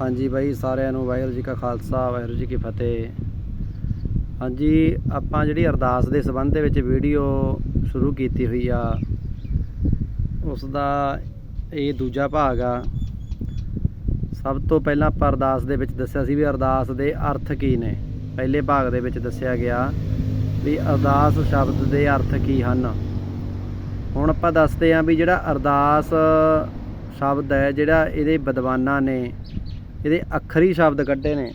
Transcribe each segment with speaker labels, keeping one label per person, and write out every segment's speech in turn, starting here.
Speaker 1: ਹਾਂਜੀ ਬਾਈ, ਸਾਰਿਆਂ ਨੂੰ ਵਾਹਿਗੁਰੂ ਜੀ ਕਾ ਖਾਲਸਾ, ਵਾਹਿਗੁਰੂ ਜੀ ਕੀ ਫਤਿਹ। ਹਾਂਜੀ, ਆਪਾਂ ਜਿਹੜੀ ਅਰਦਾਸ ਦੇ ਸੰਬੰਧ ਦੇ ਵਿੱਚ ਵੀਡੀਓ ਸ਼ੁਰੂ ਕੀਤੀ ਹੋਈ ਆ ਉਸ ਦਾ ਇਹ ਦੂਜਾ ਭਾਗ ਆ। ਸਭ ਤੋਂ ਪਹਿਲਾਂ ਆਪਾਂ ਅਰਦਾਸ ਦੇ ਵਿੱਚ ਦੱਸਿਆ ਸੀ ਵੀ ਅਰਦਾਸ ਦੇ ਅਰਥ ਕੀ ਨੇ। ਪਹਿਲੇ ਭਾਗ ਦੇ ਵਿੱਚ ਦੱਸਿਆ ਗਿਆ ਵੀ ਅਰਦਾਸ ਸ਼ਬਦ ਦੇ ਅਰਥ ਕੀ ਹਨ। ਹੁਣ ਆਪਾਂ ਦੱਸਦੇ ਆਂ ਵੀ ਜਿਹੜਾ ਅਰਦਾਸ ਸ਼ਬਦ ਹੈ ਜਿਹੜਾ ਇਹਦੇ ਵਿਦਵਾਨਾਂ ਨੇ ਇਹਦੇ ਅੱਖਰੀ ਸ਼ਬਦ ਕੱਢੇ ਨੇ।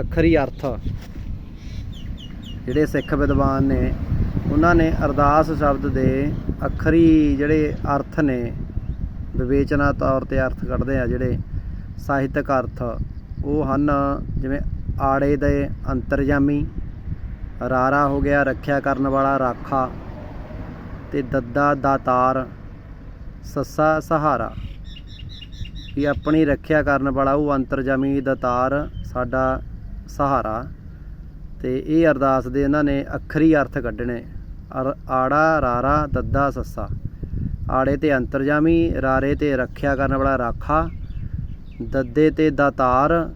Speaker 1: ਅੱਖਰੀ ਅਰਥ। ਜਿਹੜੇ ਸਿੱਖ ਵਿਦਵਾਨ ਨੇ, ਉਹਨਾਂ ਨੇ ਅਰਦਾਸ ਸ਼ਬਦ ਦੇ ਅੱਖਰੀ ਜਿਹੜੇ ਅਰਥ ਨੇ, ਵਿਵੇਚਨਾ ਤੌਰ ਤੇ ਅਰਥ ਕੱਢਦੇ ਆ ਜਿਹੜੇ ਸਾਹਿਤਕ ਅਰਥ। ਉਹ ਹਨ ਜਿਵੇਂ ਆੜੇ ਦੇ ਅੰਤਰਜਾਮੀ ਰਾਰਾ ਹੋ ਗਿਆ ਰੱਖਿਆ ਕਰਨ ਵਾਲਾ ਰਾਖਾ ਤੇ ਦੱਦਾ ਦਾਤਾਰ ਸੱਸਾ ਸਹਾਰਾ। ਵੀ ਆਪਣੀ ਰੱਖਿਆ ਕਰਨ ਵਾਲਾ ਉਹ ਅੰਤਰਜਾਮੀ ਦਾਤਾਰ ਸਾਡਾ ਸਹਾਰਾ। ਤੇ ਇਹ ਅਰਦਾਸ ਦੇ ਇਹਨਾਂ ਨੇ ਅੱਖਰੀ ਅਰਥ ਕੱਢਣੇ। ਅਰ- ਆੜਾ, ਰਾਰਾ, ਦੱਦਾ, ਸੱਸਾ। ਆੜੇ ਤੇ ਅੰਤਰਜਾਮੀ, ਰਾਰੇ ਤੇ ਰੱਖਿਆ ਕਰਨ ਵਾਲਾ ਰਾਖਾ। ਦੱਦੇ ਤੇ ਦਾਤਾਰ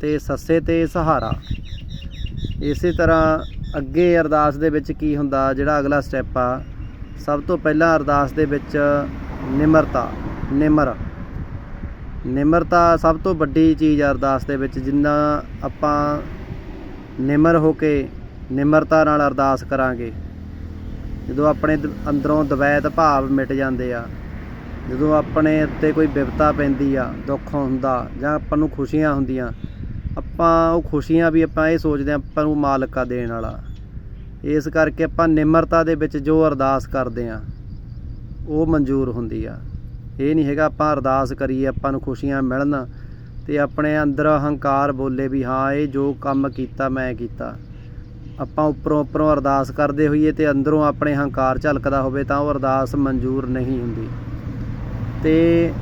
Speaker 1: ਤੇ ਸੱਸੇ ਤੇ ਸਹਾਰਾ। ਇਸੇ ਤਰ੍ਹਾਂ ਅੱਗੇ ਅਰਦਾਸ ਦੇ ਵਿੱਚ ਕੀ ਹੁੰਦਾ, ਜਿਹੜਾ ਅਗਲਾ ਸਟੈਪ ਆ, ਸਭ ਤੋਂ ਪਹਿਲਾਂ ਅਰਦਾਸ ਦੇ ਵਿੱਚ ਨਿਮਰਤਾ, ਨਿਮਰ। ਨਿਮਰਤਾ ਸਭ ਤੋਂ ਵੱਡੀ ਚੀਜ਼ ਆ ਅਰਦਾਸ ਦੇ ਵਿੱਚ, ਜਿੰਨਾ ਆਪਾਂ ਨਿਮਰ ਹੋ ਕੇ ਨਿਮਰਤਾ ਨਾਲ ਅਰਦਾਸ ਕਰਾਂਗੇ। ਜਦੋਂ ਆਪਣੇ ਅੰਦਰੋਂ ਦਵੈਤ ਭਾਵ ਮਿਟ ਜਾਂਦੇ ਆ, ਜਦੋਂ ਆਪਣੇ ਉੱਤੇ ਕੋਈ ਵਿਪਤਾ ਪੈਂਦੀ ਆ, ਦੁੱਖ ਹੁੰਦਾ ਜਾਂ ਆਪਾਂ ਨੂੰ ਖੁਸ਼ੀਆਂ ਹੁੰਦੀਆਂ, ਆਪਾਂ ਉਹ ਖੁਸ਼ੀਆਂ ਵੀ ਆਪਾਂ ਇਹ ਸੋਚਦੇ ਆ ਆਪਾਂ ਨੂੰ ਮਾਲਕ ਆ ਦੇਣ ਵਾਲਾ। ਇਸ ਕਰਕੇ ਆਪਾਂ ਨਿਮਰਤਾ ਦੇ ਵਿੱਚ ਜੋ ਅਰਦਾਸ ਕਰਦੇ ਆ ਉਹ ਮਨਜ਼ੂਰ ਹੁੰਦੀ ਆ। ਇਹ ਨਹੀਂ ਹੈਗਾ ਆਪਾਂ ਅਰਦਾਸ ਕਰੀਏ, ਆਪਾਂ ਨੂੰ ਖੁਸ਼ੀਆਂ ਮਿਲਣ ਤੇ ਆਪਣੇ ਅੰਦਰ ਹੰਕਾਰ ਬੋਲੇ ਵੀ ਹਾਂ, ਇਹ ਜੋ ਕੰਮ ਕੀਤਾ, ਮੈਂ ਕੀਤਾ। ਆਪਾਂ ਉੱਪਰੋਂ ਉੱਪਰੋਂ ਅਰਦਾਸ ਕਰਦੇ ਹੋਈਏ ਤੇ ਅੰਦਰੋਂ ਆਪਣੇ ਹੰਕਾਰ ਝਲਕਦਾ ਹੋਵੇ ਤਾਂ ਉਹ ਅਰਦਾਸ ਮਨਜ਼ੂਰ ਨਹੀਂ ਹੁੰਦੀ। ਤੇ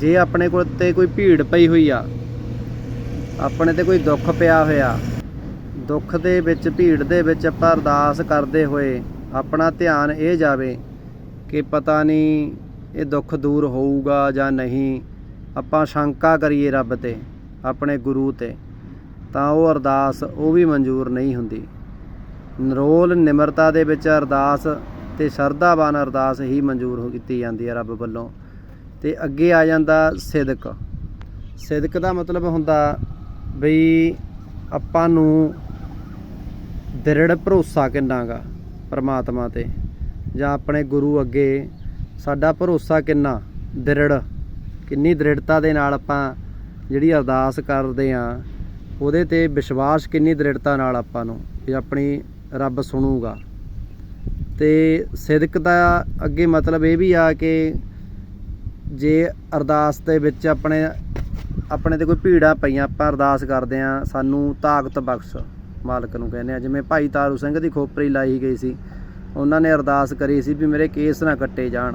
Speaker 1: ਜੇ ਆਪਣੇ ਕੋਲ ਤੇ ਕੋਈ ਭੀੜ ਪਈ ਹੋਈ ਆ, ਆਪਣੇ ਤੇ ਕੋਈ ਦੁੱਖ ਪਿਆ ਹੋਇਆ, ਦੁੱਖ ਦੇ ਵਿੱਚ, ਭੀੜ ਦੇ ਵਿੱਚ ਆਪਾਂ ਅਰਦਾਸ ਕਰਦੇ ਹੋਏ ਆਪਣਾ ਧਿਆਨ ਇਹ ਜਾਵੇ ਕਿ ਪਤਾ ਨਹੀਂ ਇਹ ਦੁੱਖ ਦੂਰ ਹੋਊਗਾ ਜਾਂ ਨਹੀਂ। ਆਪਾਂ ਸ਼ੰਕਾ ਕਰੀਏ ਰੱਬ ਤੇ, ਆਪਣੇ ਗੁਰੂ ਤੇ। ਤਾਂ ਉਹ ਅਰਦਾਸ ਉਹ ਵੀ ਮਨਜ਼ੂਰ ਨਹੀਂ ਹੁੰਦੀ। ਨਰੋਲ ਨਿਮਰਤਾ ਦੇ ਵਿੱਚ ਅਰਦਾਸ ਤੇ ਸ਼ਰਧਾਵਾਨ ਅਰਦਾਸ ਹੀ ਮਨਜ਼ੂਰ ਕੀਤੀ ਜਾਂਦੀ ਹੈ ਰੱਬ ਵੱਲੋਂ। ਤੇ ਅੱਗੇ ਆ ਜਾਂਦਾ ਸਿਦਕ। ਸਿਦਕ ਦਾ ਮਤਲਬ ਹੁੰਦਾ ਬਈ ਆਪਾਂ ਨੂੰ ਦ੍ਰਿੜ ਭਰੋਸਾ ਕਿੰਨਾਗਾ ਪਰਮਾਤਮਾ ਤੇ। ਜਾਂ ਆਪਣੇ ਗੁਰੂ ਅੱਗੇ ਸਾਡਾ ਭਰੋਸਾ ਕਿੰਨਾ? ਦ੍ਰਿੜ। ਕਿੰਨੀ ਦ੍ਰਿੜਤਾ ਦੇ ਨਾਲ ਆਪਾਂ ਜਿਹੜੀ ਅਰਦਾਸ ਕਰਦੇ ਆ, ਉਹਦੇ ਤੇ ਵਿਸ਼ਵਾਸ ਕਿੰਨੀ ਦ੍ਰਿੜਤਾ ਨਾਲ ਆਪਾਂ ਨੂੰ ਵੀ ਆਪਣੀ ਰੱਬ ਸੁਣੂਗਾ। ਤੇ ਸਿਦਕ ਦਾ ਅੱਗੇ ਮਤਲਬ ਇਹ ਵੀ ਆ ਕਿ ਜੇ ਅਰਦਾਸ ਦੇ ਵਿੱਚ ਆਪਣੇ ਆਪਣੇ ਤੇ ਕੋਈ ਭੀੜਾਂ ਪਈਆਂ, ਆਪਾਂ ਅਰਦਾਸ ਕਰਦੇ ਆ, ਸਾਨੂੰ ਤਾਕਤ ਬਖਸ਼ ਮਾਲਕ ਨੂੰ ਕਹਿੰਦੇ ਆ। ਜਿਵੇਂ ਭਾਈ ਤਾਰੂ ਸਿੰਘ ਦੀ ਖੋਪਰੀ ਲਾਈ ਗਈ ਸੀ ਉਹਨਾਂ ਨੇ ਅਰਦਾਸ ਕਰੀ ਸੀ ਵੀ ਮੇਰੇ ਕੇਸ ਨਾ ਕੱਟੇ ਜਾਣ।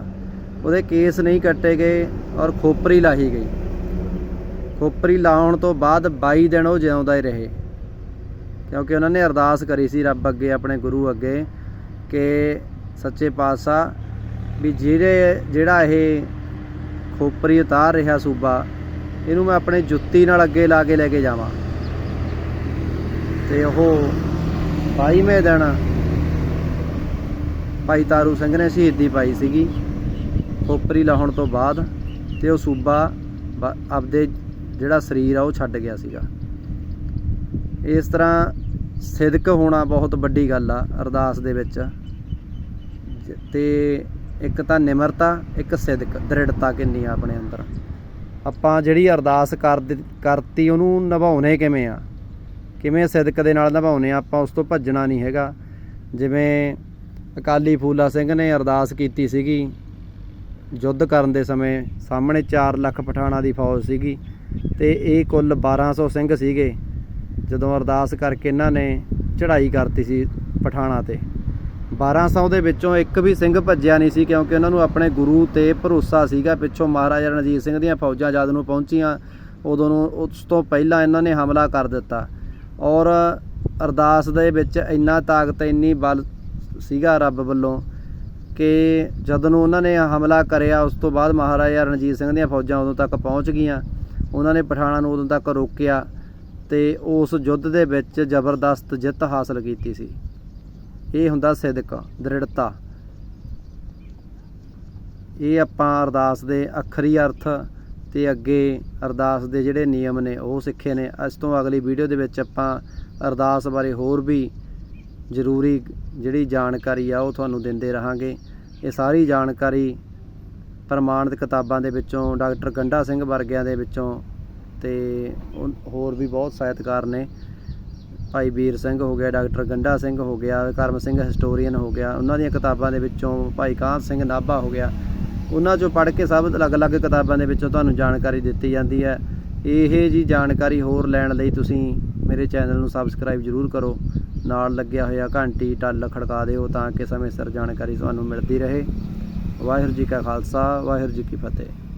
Speaker 1: ਉਹਦੇ ਕੇਸ ਨਹੀਂ ਕੱਟੇ ਗਏ ਔਰ ਖੋਪਰੀ ਲਾਹੀ ਗਈ। ਖੋਪਰੀ ਲਾਉਣ ਤੋਂ ਬਾਅਦ 22 ਦਿਨ ਉਹ ਜਿਉਂਦਾ ਹੀ ਰਹੇ। ਕਿਉਂਕਿ ਉਹਨਾਂ ਨੇ ਅਰਦਾਸ ਕਰੀ ਸੀ ਰੱਬ ਅੱਗੇ, ਆਪਣੇ ਗੁਰੂ ਅੱਗੇ, ਕਿ ਸੱਚੇ ਪਾਤਸ਼ਾਹ ਵੀ ਜਿਹੜੇ, ਜਿਹੜਾ ਇਹ ਖੋਪਰੀ ਉਤਾਰ ਰਿਹਾ ਸੂਬਾ, ਇਹਨੂੰ ਮੈਂ ਆਪਣੇ ਜੁੱਤੀ ਨਾਲ ਅੱਗੇ ਲਾ ਕੇ ਲੈ ਕੇ ਜਾਵਾਂ। ਤੇ ਉਹ 22ਵੇਂ ਦਿਨ ਭਾਈ ਤਾਰੂ ਸਿੰਘ ਨੇ ਸ਼ਹੀਦੀ ਪਾਈ ਸੀਗੀ ਖੋਪਰੀ ਲਾਹਣ ਤੋਂ ਬਾਅਦ ਤੇ ਉਹ ਸੂਬਾ ਬ- ਆਪਦੇ ਜਿਹੜਾ ਸਰੀਰ ਆ ਉਹ ਛੱਡ ਗਿਆ ਸੀਗਾ। ਇਸ ਤਰ੍ਹਾਂ ਸਿਦਕ ਹੋਣਾ ਬਹੁਤ ਵੱਡੀ ਗੱਲ ਆ ਅਰਦਾਸ ਦੇ ਵਿੱਚ। ਜ- ਤੇ ਇੱਕ ਤਾਂ ਨਿਮਰਤਾ, ਇੱਕ ਸਿਦਕ, ਦ੍ਰਿੜਤਾ ਕਿੰਨੀ ਆ ਆਪਣੇ ਅੰਦਰ। ਆਪਾਂ ਜਿਹੜੀ ਅਰਦਾਸ ਕਰ ਦਿੱ- ਕਰਤੀ ਉਹਨੂੰ ਨਿਭਾਉਣੇ ਕਿਵੇਂ ਆ? ਕਿਵੇਂ ਸਿਦਕ ਦੇ ਨਾਲ ਨਿਭਾਉਣੇ ਆ ਆਪਾਂ ਉਸ ਤੋਂ ਭੱਜਣਾ ਨਹੀਂ ਹੈਗਾ। ਜਿਵੇਂ ਅਕਾਲੀ ਫੂਲਾ ਸਿੰਘ ਨੇ ਅਰਦਾਸ ਕੀਤੀ ਸੀਗੀ। ਯੁੱਧ ਕਰਨ ਦੇ ਸਮੇਂ ਸਾਹਮਣੇ 4 ਲੱਖ ਪਠਾਣਾ ਦੀ ਫੌਜ ਸੀਗੀ ਤੇ ਇਹ ਕੁੱਲ 1200 ਸਿੰਘ ਸੀਗੇ, ਜਦੋਂ ਅਰਦਾਸ ਕਰਕੇ ਇਹਨਾਂ ਨੇ ਚੜ੍ਹਾਈ ਕਰਤੀ ਸੀ ਪਠਾਣਾ ਤੇ। 1200 ਦੇ ਵਿੱਚੋਂ ਇੱਕ ਵੀ ਸਿੰਘ ਭੱਜਿਆ ਨਹੀਂ ਸੀ ਕਿਉਂਕਿ ਉਹਨਾਂ ਨੂੰ ਆਪਣੇ ਗੁਰੂ ਤੇ ਭਰੋਸਾ ਸੀਗਾ। ਪਿੱਛੋਂ ਮਹਾਰਾਜਾ ਰਣਜੀਤ ਸਿੰਘ ਦੀਆਂ ਫੌਜਾਂ ਜਦ ਨੂੰ ਪਹੁੰਚੀਆਂ, ਉਦੋਂ ਨੂੰ ਉਸ ਤੋਂ ਪਹਿਲਾਂ ਇਹਨਾਂ ਨੇ ਹਮਲਾ ਕਰ ਦਿੱਤਾ। ਔਰ ਅਰਦਾਸ ਦੇ ਵਿੱਚ ਇੰਨਾ ਤਾਕਤ, ਇੰਨੀ ਬਲ ਸੀਗਾ ਰੱਬ ਵੱਲੋਂ ਕਿ ਜਦੋਂ ਨੂੰ ਉਹਨਾਂ ਨੇ ਹਮਲਾ ਕਰਿਆ, ਉਸ ਤੋਂ ਬਾਅਦ ਮਹਾਰਾਜਾ ਰਣਜੀਤ ਸਿੰਘ ਦੀਆਂ ਫੌਜਾਂ ਉਦੋਂ ਤੱਕ ਪਹੁੰਚ ਗਈਆਂ। ਉਹਨਾਂ ਨੇ ਪਠਾਣਾਂ ਨੂੰ ਉਦੋਂ ਤੱਕ ਰੋਕਿਆ ਤੇ ਉਸ ਯੁੱਧ ਦੇ ਵਿੱਚ ਜ਼ਬਰਦਸਤ ਜਿੱਤ ਹਾਸਲ ਕੀਤੀ ਸੀ। ਇਹ ਹੁੰਦਾ ਸਿਦਕ, ਦ੍ਰਿੜਤਾ। ਇਹ ਆਪਾਂ ਅਰਦਾਸ ਦੇ ਅੱਖਰੀ ਅਰਥ ਤੇ ਅੱਗੇ ਅਰਦਾਸ ਦੇ ਜਿਹੜੇ ਨਿਯਮ ਨੇ ਉਹ ਸਿੱਖੇ ਨੇ। ਅੱਜ ਤੋਂ ਅਗਲੀ ਵੀਡੀਓ ਦੇ ਵਿੱਚ ਆਪਾਂ ਅਰਦਾਸ ਬਾਰੇ ਹੋਰ ਵੀ ਜ਼ਰੂਰੀ ਜਿਹੜੀ ਜਾਣਕਾਰੀ ਆ ਉਹ ਤੁਹਾਨੂੰ ਦਿੰਦੇ ਰਹਾਂਗੇ। ਇਹ ਸਾਰੀ ਜਾਣਕਾਰੀ ਪ੍ਰਮਾਣਿਤ ਕਿਤਾਬਾਂ ਦੇ ਵਿੱਚੋਂ, ਡਾਕਟਰ ਗੰਡਾ ਸਿੰਘ ਵਰਗਿਆਂ ਦੇ ਵਿੱਚੋਂ ਤੇ ਹੋਰ ਵੀ ਬਹੁਤ ਸਾਹਿਤਕਾਰ ਨੇ। ਭਾਈ ਵੀਰ ਸਿੰਘ ਹੋ ਗਿਆ, ਡਾਕਟਰ ਗੰਡਾ ਸਿੰਘ ਹੋ ਗਿਆ, ਕਰਮ ਸਿੰਘ ਹਿਸਟੋਰੀਅਨ ਹੋ ਗਿਆ। ਉਹਨਾਂ ਦੀਆਂ ਕਿਤਾਬਾਂ ਦੇ ਵਿੱਚੋਂ ਭਾਈ ਕਾਹਨ ਸਿੰਘ ਨਾਭਾ ਹੋ ਗਿਆ। ਉਹਨਾਂ ਚੋਂ ਪੜ੍ਹ ਕੇ ਸਭ ਅਲੱਗ-ਅਲੱਗ ਕਿਤਾਬਾਂ ਦੇ ਵਿੱਚੋਂ ਤੁਹਾਨੂੰ ਜਾਣਕਾਰੀ ਦਿੱਤੀ ਜਾਂਦੀ ਹੈ। ਇਹ ਜੀ ਜਾਣਕਾਰੀ ਹੋਰ ਲੈਣ ਲਈ ਤੁਸੀਂ ਮੇਰੇ ਚੈਨਲ ਨੂੰ ਸਬਸਕ੍ਰਾਈਬ ਜ਼ਰੂਰ ਕਰੋ। ਨਾਲ ਲੱਗਿਆ ਹੋਇਆ ਘੰਟੀ ਟੱਲ ਖੜਕਾ ਦਿਓ ਤਾਂ ਕਿ ਸਮੇਂ ਸਿਰ ਜਾਣਕਾਰੀ ਤੁਹਾਨੂੰ ਮਿਲਦੀ ਰਹੇ। ਵਾਹਿਗੁਰੂ ਜੀ ਕਾ ਖਾਲਸਾ, ਵਾਹਿਗੁਰੂ ਜੀ ਕੀ ਫਤਿਹ।